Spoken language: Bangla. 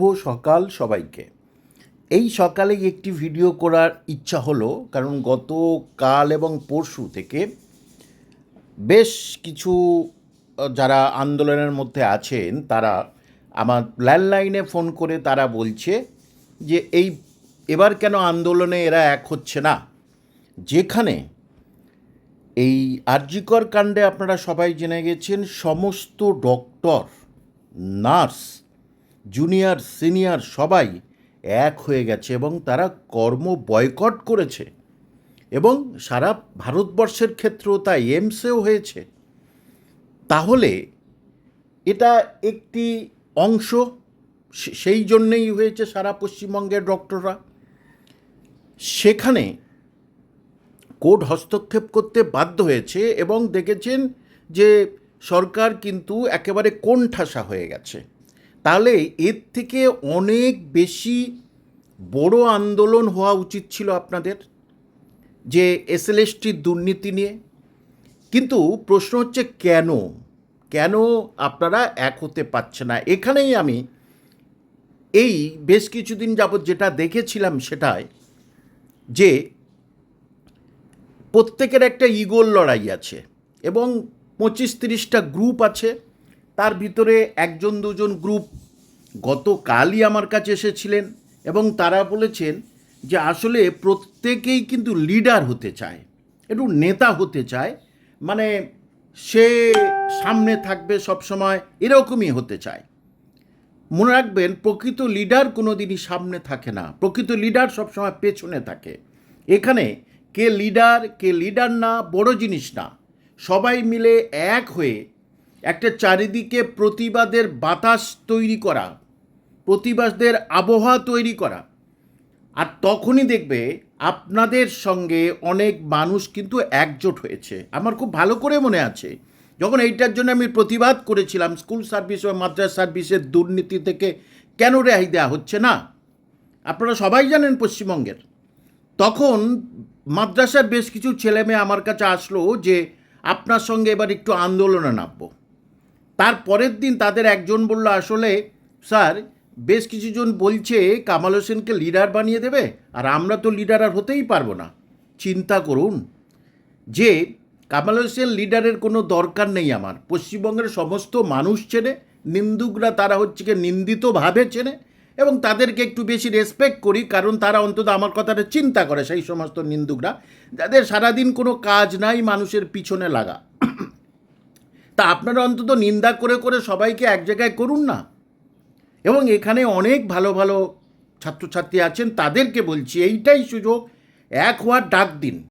শুভ সকাল সবাইকে। এই সকালে একটি ভিডিও করার ইচ্ছা হলো, কারণ গত কাল এবং পরশু থেকে বেশ কিছু যারা আন্দোলনের মধ্যে আছেন, তারা আমার ল্যান্ডলাইনে ফোন করে তারা বলছে যে, এই, এবার কেন আন্দোলনে এরা এক হচ্ছে না? যেখানে এই আরজিকর কাণ্ডে আপনারা সবাই জেনে গেছেন, সমস্ত ডক্টর, নার্স জুনিয়র, সিনিয়র সবাই এক হয়ে গেছে এবং তারা কর্ম বয়কট করেছে। এবং সারা ভারতবর্ষের ক্ষেত্রেও তা এমসেও হয়েছে। তাহলে এটা একটি অংশ সেই জন্যেই হয়েছে সারা পশ্চিমবঙ্গের ডক্টররা। সেখানে কোর্ট হস্তক্ষেপ করতে বাধ্য হয়েছে এবং দেখেছেন যে সরকার কিন্তু একেবারে কোণঠাসা হয়ে গেছে। তাহলে এর থেকে অনেক বেশি বড় আন্দোলন হওয়া উচিত ছিল আপনাদের যে এসএলএসটির দুর্নীতি নিয়ে। কিন্তু প্রশ্ন হচ্ছে কেন? কেন আপনারা এক হতে পারছে না? এখানেই আমি এই বেশ কিছুদিন যাবৎ যেটা দেখেছিলাম সেটাই যে প্রত্যেকের একটা ইগোর লড়াই আছে এবং পঁচিশ তিরিশটা গ্রুপ আছে। তার ভিতরে একজন দুজন গ্রুপ গতকালই আমার কাছে এসেছিলেন এবং তারা বলেছেন যে আসলে প্রত্যেকেই কিন্তু লিডার হতে চায়, একটু নেতা হতে চায় মানে সে সামনে থাকবে সবসময়, এরকমই হতে চায়। মনে রাখবেন, প্রকৃত লিডার কোনো দিনই সামনে থাকে না, প্রকৃত লিডার সবসময় পেছনে থাকে। এখানে কে লিডার কে লিডার না, বড় জিনিস না, সবাই মিলে এক হয়ে একটা চারিদিকে প্রতিবাদের বাতাস তৈরি করা, প্রতিবাদের আবহাওয়া তৈরি করা। আর তখনই দেখবে আপনাদের সঙ্গে অনেক মানুষ কিন্তু একজোট হয়েছে। আমার খুব ভালো করে মনে আছে। যখন এইটার জন্য আমি প্রতিবাদ করেছিলাম, স্কুল সার্ভিস বা মাদ্রাস সার্ভিসের দুর্নীতি থেকে কেন রেহাই দেওয়া হচ্ছে না? আপনারা সবাই জানেন পশ্চিমবঙ্গের। তখন মাদ্রাসার বেশ কিছু ছেলেমেয়ে আমার কাছে আসলো যে, আপনার সঙ্গে এবার একটু আন্দোলনে নামবো। তার পরের দিন তাদের একজন বলল, আসলে স্যার, বেশ কিছুজন বলছে কামাল হোসেনকে লিডার বানিয়ে দেবে আর আমরা তো লিডার আর হতেই পারব না। চিন্তা করুন যে কামাল হোসেন লিডারের কোনো দরকার নেই আমার। পশ্চিমবঙ্গের সমস্ত মানুষ চেনে, নিন্দুকরা তারা হচ্ছে কি নিন্দিতভাবে চেনে এবং তাদেরকে একটু বেশি রেসপেক্ট করি কারণ তারা অন্তত আমার কথাটা চিন্তা করে সেই সমস্ত নিন্দুকরা। যাদের সারাদিন কোনো কাজ নাই মানুষের পিছনে লাগা। তা আপনারা অন্তত নিন্দা করে করে সবাইকে এক জায়গায় করুন না। এবং এখানে অনেক ভালো ভালো ছাত্রছাত্রী আছেন, তাদেরকে বলছি, এইটাই সুযোগ, এক হওয়ার ডাক দিন।